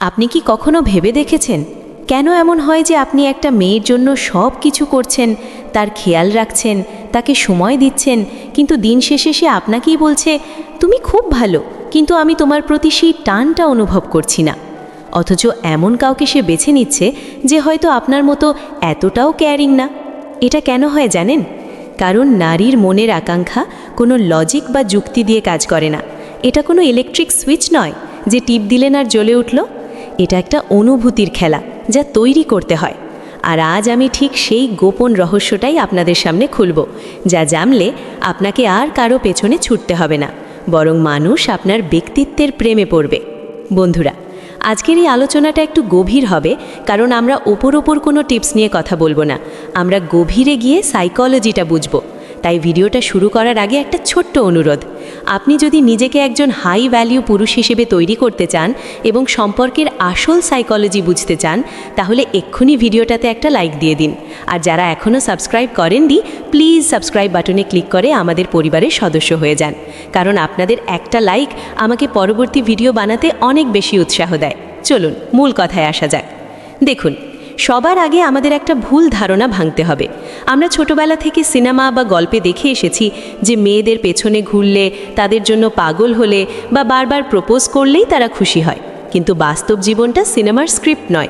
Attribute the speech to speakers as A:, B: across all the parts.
A: আপনি কি কখনো ভেবে দেখেছেন? কেন এমন হয় যে আপনি একটা মেয়ের জন্য সব কিছু করছেন, তার খেয়াল রাখছেন, তাকে সময় দিচ্ছেন, কিন্তু দিন শেষে সে আপনাকেই বলছে, তুমি খুব ভালো, কিন্তু আমি তোমার প্রতি সেই টানটা অনুভব করছি না। অথচ এমন কাউকে সে বেছে নিচ্ছে যে হয়তো আপনার মতো এতটাও কেয়ারিং না। এটা কেন হয় জানেন? কারণ নারীর মনের আকাঙ্ক্ষা কোনো লজিক বা যুক্তি দিয়ে কাজ করে না। এটা কোনো ইলেকট্রিক সুইচ নয় যে টিপ দিলেন আর জ্বলে উঠল। এটা একটা অনুভূতির খেলা যা তৈরি করতে হয়। আর আজ আমি ঠিক সেই গোপন রহস্যটাই আপনাদের সামনে খুলব, যা জানলে আপনাকে আর কারও পেছনে ছুটতে হবে না, বরং মানুষ আপনার ব্যক্তিত্বের প্রেমে পড়বে। বন্ধুরা, আজকের এই আলোচনাটা একটু গভীর হবে, কারণ আমরা ওপর ওপর কোনো টিপস নিয়ে কথা বলব না। আমরা গভীরে গিয়ে সাইকোলজিটা বুঝব। তাই ভিডিওটা শুরু করার আগে একটা ছোট্ট অনুরোধ। আপনি যদি নিজেকে একজন হাই ভ্যালিউ পুরুষ হিসেবে তৈরি করতে চান এবং সম্পর্কের আসল সাইকোলজি বুঝতে চান, তাহলে এক্ষুনি ভিডিওটাতে একটা লাইক দিয়ে দিন। আর যারা এখনও সাবস্ক্রাইব করেননি প্লিজ সাবস্ক্রাইব বাটনে ক্লিক করে আমাদের পরিবারের সদস্য হয়ে যান। কারণ আপনাদের একটা লাইক আমাকে পরবর্তী ভিডিও বানাতে অনেক বেশি উৎসাহ দেয়। চলুন, মূল কথায় আসা যাক। দেখুন সবার আগে আমাদের একটা ভুল ধারণা ভাঙতে হবে। আমরা ছোটবেলা থেকে সিনেমা বা গল্পে দেখে এসেছি যে মেয়েদের পেছনে ঘুরলে, তাদের জন্য পাগল হলে বা বারবার প্রপোজ করলেই তারা খুশি হয়। কিন্তু বাস্তব জীবনটা সিনেমার স্ক্রিপ্ট নয়।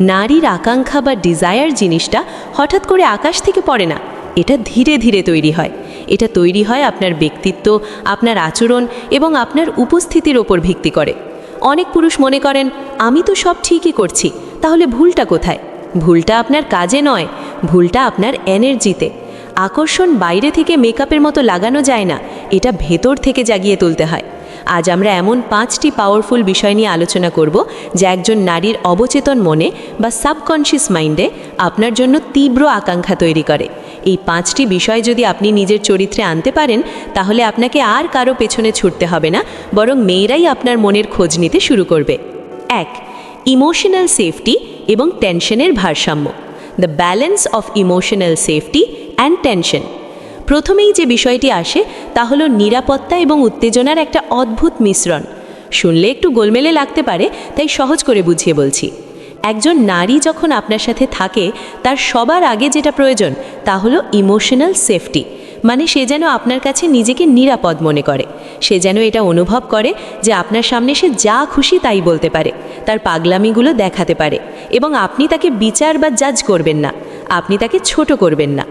A: নারীর আকাঙ্ক্ষা বা ডিজায়ার জিনিসটা হঠাৎ করে আকাশ থেকে পড়ে না। এটা ধীরে ধীরে তৈরি হয়। এটা তৈরি হয় আপনার ব্যক্তিত্ব, আপনার আচরণ এবং আপনার উপস্থিতির ওপর ভিত্তি করে। অনেক পুরুষ মনে করেন, আমি তো সব ঠিকই করছি, তাহলে ভুলটা কোথায়? ভুলটা আপনার কাজে নয়, ভুলটা আপনার এনার্জিতে আকর্ষণ বাইরে থেকে মেকআপের মতো লাগানো যায় না, এটা ভেতর থেকে জাগিয়ে তুলতে হয়। আজ আমরা এমন পাঁচটি পাওয়ারফুল বিষয় নিয়ে আলোচনা করব, যা একজন নারীর অবচেতন মনে বা সাবকনশিয়াস মাইন্ডে আপনার জন্য তীব্র আকাঙ্ক্ষা তৈরি করে। এই পাঁচটি বিষয় যদি আপনি নিজের চরিত্রে আনতে পারেন, তাহলে আপনাকে আর কারও পেছনে ছুটতে হবে না, বরং মেয়েরাই আপনার মনের খোঁজ নিতে শুরু করবে। এক ইমোশনাল সেফটি এবং টেনশনের ভারসাম্য। The balance of emotional safety and tension প্রথমেই যে বিষয়টি আসে, তা হলো নিরাপত্তা এবং উত্তেজনার একটা অদ্ভুত মিশ্রণ। শুনলে একটু গোলমেলে লাগতে পারে, তাই সহজ করে বুঝিয়ে বলছি। একজন নারী যখন আপনার সাথে থাকে, তার সবার আগে যেটা প্রয়োজন, তা হলো ইমোশনাল সেফটি মানে সে যেন আপনার কাছে নিজেকে নিরাপদ মনে করে। সে যেন এটা অনুভব করে যে আপনার সামনে সে যা খুশি তাই বলতে পারে, তার পাগলামিগুলো দেখাতে পারে এবং আপনি তাকে বিচার বা জাজ করবেন না, আপনি তাকে ছোট করবেন না।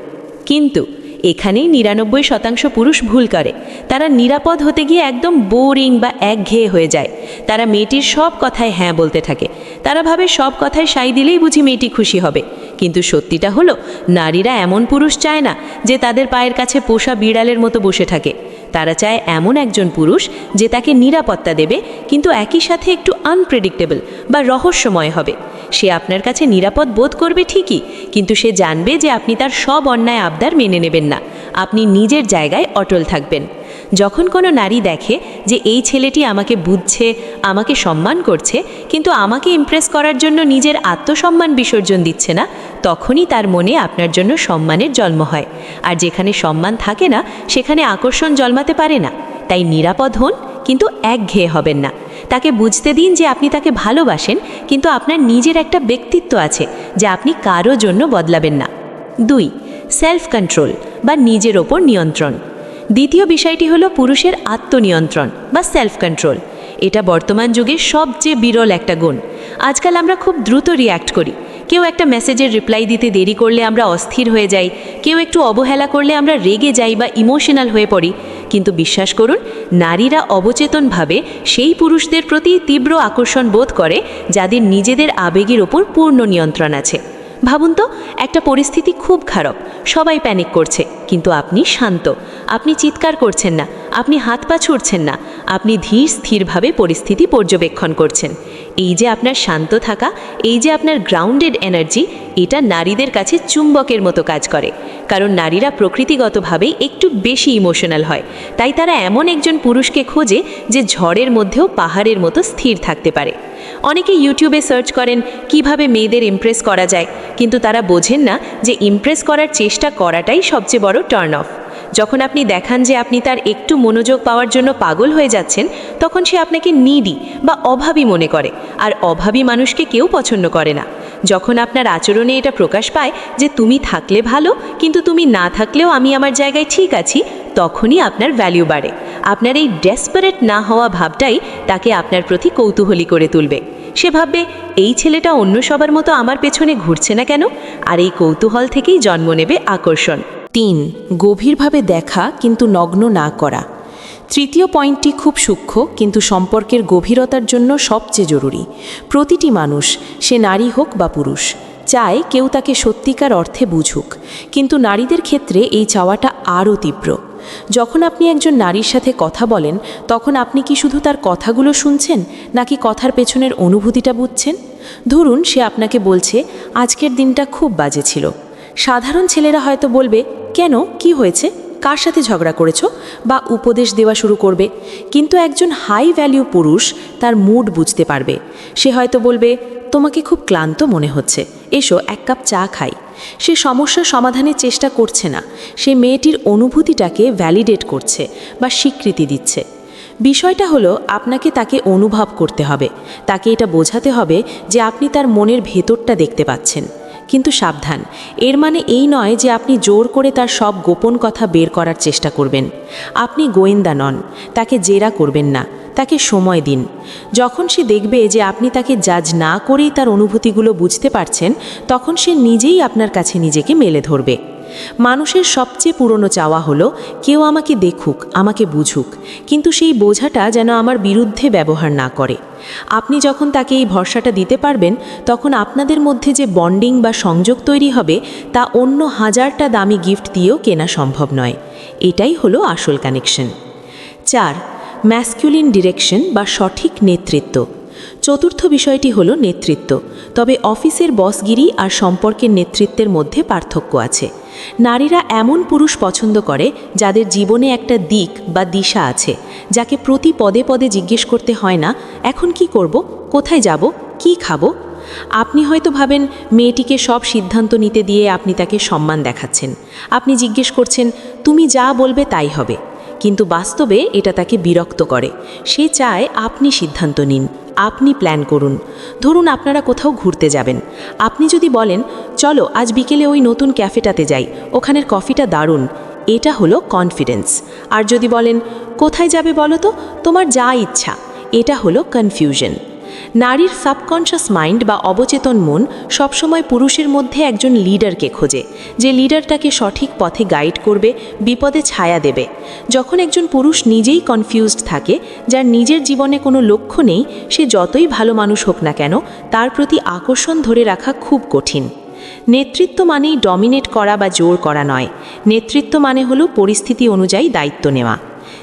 A: কিন্তু এখানেই নিরানব্বই শতাংশ পুরুষ ভুল করে। তারা নিরাপদ হতে গিয়ে একদম বোরিং বা একঘেয়ে হয়ে যায়। তারা মেয়েটির সব কথায় হ্যাঁ বলতে থাকে। তারা ভাবে সব কথায় সাই দিলেই বুঝি মেয়েটি খুশি হবে। কিন্তু সত্যিটা হলো, নারীরা এমন পুরুষ চায় না যে তাদের পায়ের কাছে পোষা বিড়ালের মতো বসে থাকে। তারা চায় এমন একজন পুরুষ যে তাকে নিরাপত্তা দেবে, কিন্তু একই সাথে একটু আনপ্রেডিক্টেবল বা রহস্যময় হবে। সে আপনার কাছে নিরাপদ বোধ করবে ঠিকই, কিন্তু সে জানবে যে আপনি তার সব অন্যায় আবদার মেনে নেবেন না। আপনি নিজের জায়গায় অটল থাকবেন। যখন কোনো নারী দেখে যে এই ছেলেটি আমাকে বুঝছে, আমাকে সম্মান করছে, কিন্তু আমাকে ইমপ্রেস করার জন্য নিজের আত্মসম্মান বিসর্জন দিচ্ছে না, তখনই তার মনে আপনার জন্য সম্মানের জন্ম হয়। আর যেখানে সম্মান থাকে না, সেখানে আকর্ষণ জন্মাতে পারে না। তাই নিরাপদ হন, কিন্তু একঘেয়ে হবেন না। তাকে বুঝতে দিন যে আপনি তাকে ভালোবাসেন, কিন্তু আপনার নিজের একটা ব্যক্তিত্ব আছে, যা আপনি কারও জন্য বদলাবেন না। দুই সেলফ কন্ট্রোল বা নিজের ওপর নিয়ন্ত্রণ। দ্বিতীয় বিষয়টি হলো পুরুষের আত্মনিয়ন্ত্রণ বা সেলফ কন্ট্রোল এটা বর্তমান যুগে সবচেয়ে বিরল একটা গুণ। আজকাল আমরা খুব দ্রুত রিয়্যাক্ট করি। কেউ একটা মেসেজের রিপ্লাই দিতে দেরি করলে আমরা অস্থির হয়ে যাই, কেউ একটু অবহেলা করলে আমরা রেগে যাই বা ইমোশনাল হয়ে পড়ি। কিন্তু বিশ্বাস করুন, নারীরা অবচেতনভাবে সেই পুরুষদের প্রতি তীব্র আকর্ষণ বোধ করে যাদের নিজেদের আবেগের ওপর পূর্ণ নিয়ন্ত্রণ আছে। ভাবুন তো, একটা পরিস্থিতি খুব খারাপ। সবাই প্যানিক করছে, কিন্তু আপনি শান্ত। আপনি চিৎকার করছেন না, আপনি হাত পা ছুড়ছেন না, আপনি ধীর স্থিরভাবে পরিস্থিতি পর্যবেক্ষণ করছেন। এই যে আপনার শান্ত থাকা, এই যে আপনার গ্রাউন্ডেড এনার্জি এটা নারীদের কাছে চুম্বকের মতো কাজ করে। কারণ নারীরা প্রকৃতিগতভাবেই একটু বেশি ইমোশনাল হয়। তাই তারা এমন একজন পুরুষকে খোঁজে যে ঝড়ের মধ্যেও পাহাড়ের মতো স্থির থাকতে পারে। অনেকে ইউটিউবে সার্চ করেন, কীভাবে মেয়েদের ইমপ্রেস করা যায়? কিন্তু তারা বোঝেন না যে ইমপ্রেস করার চেষ্টা করাটাই সবচেয়ে বড় টার্ন অফ যখন আপনি দেখান যে আপনি তার একটু মনোযোগ পাওয়ার জন্য পাগল হয়ে যাচ্ছেন, তখন সে আপনাকে নিডি বা অভাবী মনে করে, আর অভাবী মানুষকে কেউ পছন্দ করে না। যখন আপনার আচরণে এটা প্রকাশ পায় যে তুমি থাকলে ভালো, কিন্তু তুমি না থাকলেও আমি আমার জায়গায় ঠিক আছি, তখনই আপনার ভ্যালিউ বাড়ে। আপনার এই ডেসপারেট না হওয়া ভাবটাই তাকে আপনার প্রতি কৌতূহলী করে তুলবে। সে ভাববে, এই ছেলেটা অন্য সবার মতো আমার পেছনে ঘুরছে না কেন? আর এই কৌতূহল থেকেই জন্ম নেবে আকর্ষণ।
B: তিন, গভীরভাবে দেখা কিন্তু নগ্ন না করা। তৃতীয় পয়েন্টটি খুব সূক্ষ্ম, কিন্তু সম্পর্কের গভীরতার জন্য সবচেয়ে জরুরি। প্রতিটি মানুষ, সে নারী হোক বা পুরুষ, চায় কেউ তাকে সত্যিকার অর্থে বুঝুক। কিন্তু নারীদের ক্ষেত্রে এই চাওয়াটা আরও তীব্র। যখন আপনি একজন নারীর সাথে কথা বলেন, তখন আপনি কি শুধু তার কথাগুলো শুনছেন, নাকি কথার পেছনের অনুভূতিটা বুঝছেন? ধরুন, সে আপনাকে বলছে, আজকের দিনটা খুব বাজে ছিল। সাধারণ ছেলেরা হয়তো বলবে, কেন? কি হয়েছে? কার সাথে ঝগড়া করেছ? বা উপদেশ দেওয়া শুরু করবে। কিন্তু একজন হাই ভ্যালিউ পুরুষ তার মুড বুঝতে পারবে। সে হয়তো বলবে, তোমাকে খুব ক্লান্ত মনে হচ্ছে। এসো, এক কাপ চা খাই। সে সমস্যা সমাধানের চেষ্টা করছে না। সে মেয়েটির অনুভূতিটাকে ভ্যালিডেট করছে বা স্বীকৃতি দিচ্ছে। বিষয়টা হলো, আপনাকে তাকে অনুভব করতে হবে। তাকে এটা বোঝাতে হবে যে আপনি তার মনের ভেতরটা দেখতে পাচ্ছেন। কিন্তু সাবধান, এর মানে এই নয় যে আপনি জোর করে তার সব গোপন কথা বের করার চেষ্টা করবেন। আপনি গোয়েন্দা নন, তাকে জেরা করবেন না। তাকে সময় দিন। যখন সে দেখবে যে আপনি তাকে জাজ না করেই তার অনুভূতিগুলো বুঝতে পারছেন, তখন সে নিজেই আপনার কাছে নিজেকে মেলে ধরবে। মানুষের সবচেয়ে পুরনো চাওয়া হলো, কেউ আমাকে দেখুক, আমাকে বুঝুক। কিন্তু সেই বোঝাটা যেন আমার বিরুদ্ধে ব্যবহার না করে। আপনি যখন তাকে এই ভরসাটা দিতে পারবেন, তখন আপনাদের মধ্যে যে বন্ডিং বা সংযোগ তৈরি হবে, তা অন্য হাজারটা দামি গিফট দিয়েও কেনা সম্ভব নয়। এটাই হলো আসল কানেকশন চার ম্যাসকিউলিন ডিরেকশন বা সঠিক নেতৃত্ব। চতুর্থ বিষয়টি হলো নেতৃত্ব। তবে অফিসের বসগিরি আর সম্পর্কের নেতৃত্বের মধ্যে পার্থক্য আছে। নারীরা এমন পুরুষ পছন্দ করে যাদের জীবনে একটা দিক বা দিশা আছে, যাকে প্রতি পদে পদে জিজ্ঞেস করতে হয় না, এখন কি করব? কোথায় যাব? কি খাব? আপনি হয়তো ভাবেন, মেয়েটিকে সব সিদ্ধান্ত নিতে দিয়ে আপনি তাকে সম্মান দেখাচ্ছেন। আপনি জিজ্ঞেস করছেন, তুমি যা বলবে তাই হবে। কিন্তু বাস্তবে এটা তাকে বিরক্ত করে। সে চায় আপনি সিদ্ধান্ত নিন, আপনি প্ল্যান করুন। ধরুন আপনারা কোথাও ঘুরতে যাবেন। আপনি যদি বলেন, চলো, আজ বিকেলে ওই নতুন ক্যাফেটাতে যাই, ওখানের কফিটা দারুণ। এটা হলো কনফিডেন্স আর যদি বলেন, কোথায় যাবে বলো তো? তোমার যা ইচ্ছা। এটা হলো কনফিউশন নারীর সাবকনশাস মাইন্ড বা অবচেতন মন সবসময় পুরুষের মধ্যে একজন লিডারকে খোঁজে, যে লিডারটাকে সঠিক পথে গাইড করবে, বিপদে ছায়া দেবে। যখন একজন পুরুষ নিজেই কনফিউজড থাকে, যার নিজের জীবনে কোনো লক্ষ্য নেই, সে যতই ভালো মানুষ হোক না কেন, তার প্রতি আকর্ষণ ধরে রাখা খুব কঠিন। নেতৃত্ব মানেই ডমিনেট করা বা জোর করা নয়। নেতৃত্ব মানে হলো পরিস্থিতি অনুযায়ী দায়িত্ব নেওয়া।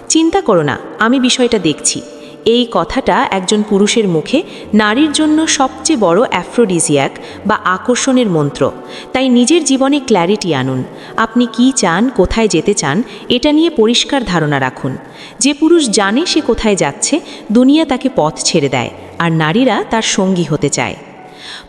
B: চিন্তা করো না, আমি বিষয়টা দেখছি। এই কথাটা একজন পুরুষের মুখে, নারীর জন্য সবচেয়ে বড় অ্যাফ্রোডিজিয়াক বা আকর্ষণের মন্ত্র। তাই নিজের জীবনে ক্ল্যারিটি আনুন। আপনি কি চান, কোথায় যেতে চান, এটা নিয়ে পরিষ্কার ধারণা রাখুন। যে পুরুষ জানে সে কোথায় যাচ্ছে, দুনিয়া তাকে পথ ছেড়ে দেয়, আর নারীরা তার সঙ্গী হতে চায়।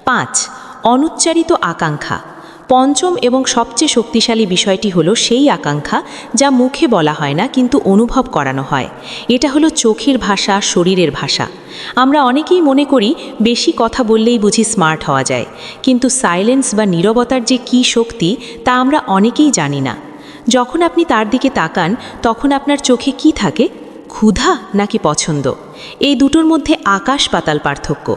B: পাঁচ, অনুচ্চারিত আকাঙ্ক্ষা। পঞ্চম এবং সবচেয়ে শক্তিশালী বিষয়টি হলো সেই আকাঙ্ক্ষা যা মুখে বলা হয় না, কিন্তু অনুভব করানো হয়। এটা হলো চোখের ভাষা, শরীরের ভাষা। আমরা অনেকেই মনে করি, বেশি কথা বললেই বুঝি স্মার্ট হওয়া যায়, কিন্তু সাইলেন্স বা নীরবতার যে কী শক্তি, তা আমরা অনেকেই জানি না। যখন আপনি তার দিকে তাকান, তখন আপনার চোখে কি থাকে? ক্ষুধা নাকি পছন্দ? এই দুটোর মধ্যে আকাশ পাতাল পার্থক্য।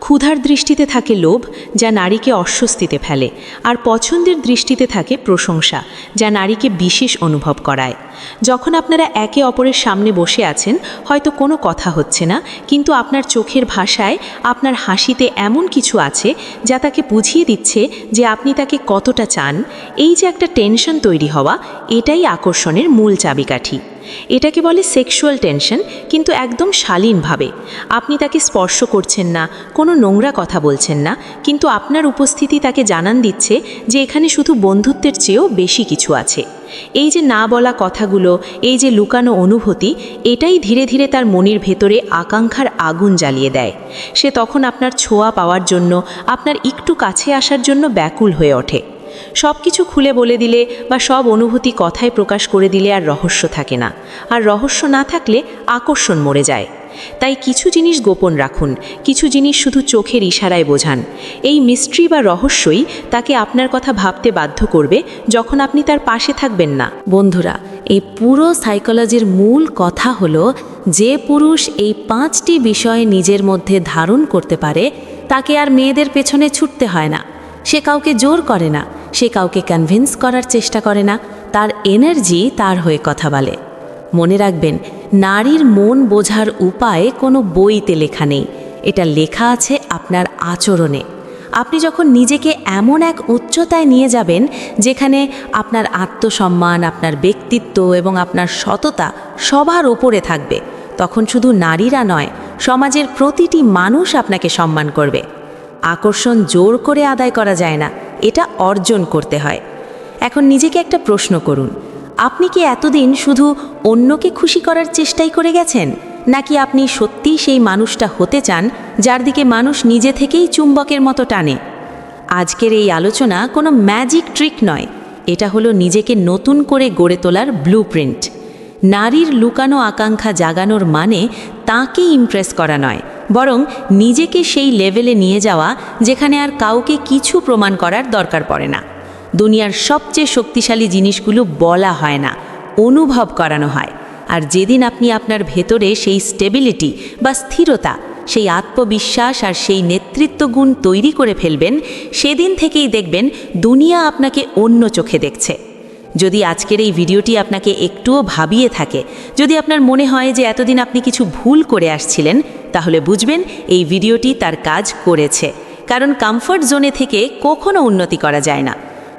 B: ক্ষুধার দৃষ্টিতে থাকে লোভ, যা নারীকে অস্বস্তিতে ফেলে, আর পছন্দের দৃষ্টিতে থাকে প্রশংসা, যা নারীকে বিশেষ অনুভব করায়। যখন আপনারা একে অপরের সামনে বসে আছেন, হয়তো কোনো কথা হচ্ছে না, কিন্তু আপনার চোখের ভাষায় আপনার হাসিতে এমন কিছু আছে, যা তাকে বুঝিয়ে দিচ্ছে যে আপনি তাকে কতটা চান। এই যে একটা টেনশন তৈরি হওয়া, এটাই আকর্ষণের মূল চাবিকাঠি। এটাকে বলে সেক্সুয়াল টেনশন কিন্তু একদম শালীনভাবে। আপনি তাকে স্পর্শ করছেন না, কোনো নোংরা কথা বলছেন না, কিন্তু আপনার উপস্থিতি তাকে জানান দিচ্ছে যে এখানে শুধু বন্ধুত্বের চেয়েও বেশি কিছু আছে। এই যে না বলা কথাগুলো, এই যে লুকানো অনুভূতি, এটাই ধীরে ধীরে তার মনের ভেতরে আকাঙ্ক্ষার আগুন জ্বালিয়ে দেয়। সে তখন আপনার ছোঁয়া পাওয়ার জন্য, আপনার একটু কাছে আসার জন্য ব্যাকুল হয়ে ওঠে। সব কিছু খুলে বলে দিলে বা সব অনুভূতি কথায় প্রকাশ করে দিলে আর রহস্য থাকে না। আর রহস্য না থাকলে আকর্ষণ মরে যায়। তাই কিছু জিনিস গোপন রাখুন, কিছু জিনিস শুধু চোখের ইশারায় বোঝান। এই মিস্ট্রি বা রহস্যই তাকে আপনার কথা ভাবতে বাধ্য করবে যখন আপনি তার পাশে থাকবেন না।
A: বন্ধুরা, এই পুরো সাইকোলজির মূল কথা হলো যে পুরুষ এই পাঁচটি বিষয় নিজের মধ্যে ধারণ করতে পারে, তাকে আর মেয়েদের পেছনে ছুটতে হয় না। সে কাউকে জোর করে না। সে কাউকে কনভিন্স করার চেষ্টা করে না, তার এনার্জি তার হয়ে কথা বলে। মনে রাখবেন, নারীর মন বোঝার উপায় কোনো বইতে লেখা নেই। এটা লেখা আছে আপনার আচরণে। আপনি যখন নিজেকে এমন এক উচ্চতায় নিয়ে যাবেন, যেখানে আপনার আত্মসম্মান, আপনার ব্যক্তিত্ব এবং আপনার সততা সবার ওপরে থাকবে, তখন শুধু নারীরা নয়, সমাজের প্রতিটি মানুষ আপনাকে সম্মান করবে। আকর্ষণ জোর করে আদায় করা যায় না। এটা অর্জন করতে হয়। এখন নিজেকে একটা প্রশ্ন করুন, আপনি কি এতদিন শুধু অন্যকে খুশি করার চেষ্টাই করে গেছেন? নাকি আপনি সত্যিই সেই মানুষটা হতে চান, যার দিকে মানুষ নিজে থেকেই চুম্বকের মতো টানে? আজকের এই আলোচনা কোনো ম্যাজিক ট্রিক নয়। এটা হলো নিজেকে নতুন করে গড়ে তোলার ব্লুপ্রিন্ট নারীর লুকানো আকাঙ্ক্ষা জাগানোর মানে তাকে ইমপ্রেস করা নয়। বরং নিজেকে সেই লেভেলে নিয়ে যাওয়া যেখানে আর কাউকে কিছু প্রমাণ করার দরকার পড়ে না। দুনিয়ার সবচেয়ে শক্তিশালী জিনিসগুলো বলা হয় না, অনুভব করানো হয়। আর যেদিন আপনি আপনার ভেতরে সেই স্টেবিলিটি বা স্থিরতা, সেই আত্মবিশ্বাস আর সেই নেতৃত্ব গুণ তৈরি করে ফেলবেন, সেদিন থেকেই দেখবেন দুনিয়া আপনাকে অন্য চোখে দেখছে। যদি আজকের এই ভিডিওটি আপনাকে একটুও ভাবিয়ে থাকে, যদি আপনার মনে হয় যে এতদিন আপনি কিছু ভুল করে আসছিলেন, তাহলে বুঝবেন এই ভিডিওটি তার কাজ করেছে। কারণ কমফর্ট জোনে থেকে কখনো উন্নতি করা যায় না।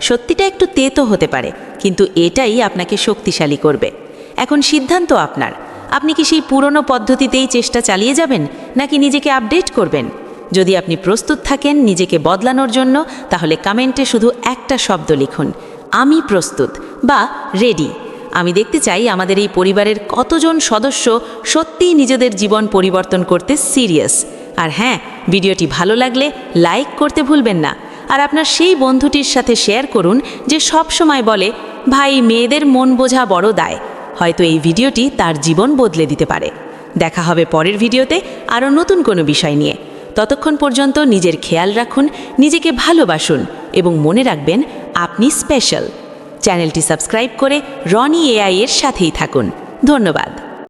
A: সত্যিটা একটু তেতো হতে পারে, কিন্তু এটাই আপনাকে শক্তিশালী করবে। এখন সিদ্ধান্ত আপনার। আপনি কি সেই পুরনো পদ্ধতিতেই চেষ্টা চালিয়ে যাবেন, নাকি নিজেকে আপডেট করবেন? যদি আপনি প্রস্তুত থাকেন নিজেকে বদলানোর জন্য, তাহলে কমেন্টে শুধু একটা শব্দ লিখুন। আমি প্রস্তুত বা রেডি আমি দেখতে চাই আমাদের এই পরিবারের কতজন সদস্য সত্যিই নিজেদের জীবন পরিবর্তন করতে সিরিয়াস আর হ্যাঁ ভিডিওটি ভালো লাগলে লাইক করতে ভুলবেন না। আর আপনার সেই বন্ধুটির সাথে শেয়ার করুন যে সব সময় বলে, ভাই, মেয়েদের মন বোঝা বড় দায়। হয়তো এই ভিডিওটি তার জীবন বদলে দিতে পারে। দেখা হবে পরের ভিডিওতে আরও নতুন কোনো বিষয় নিয়ে। ততক্ষণ পর্যন্ত নিজের খেয়াল রাখুন, নিজেকে ভালোবাসুন এবং মনে রাখবেন আপনি স্পেশাল চ্যানেলটি সাবস্ক্রাইব করে রনি এআই এর সাথেই থাকুন। ধন্যবাদ।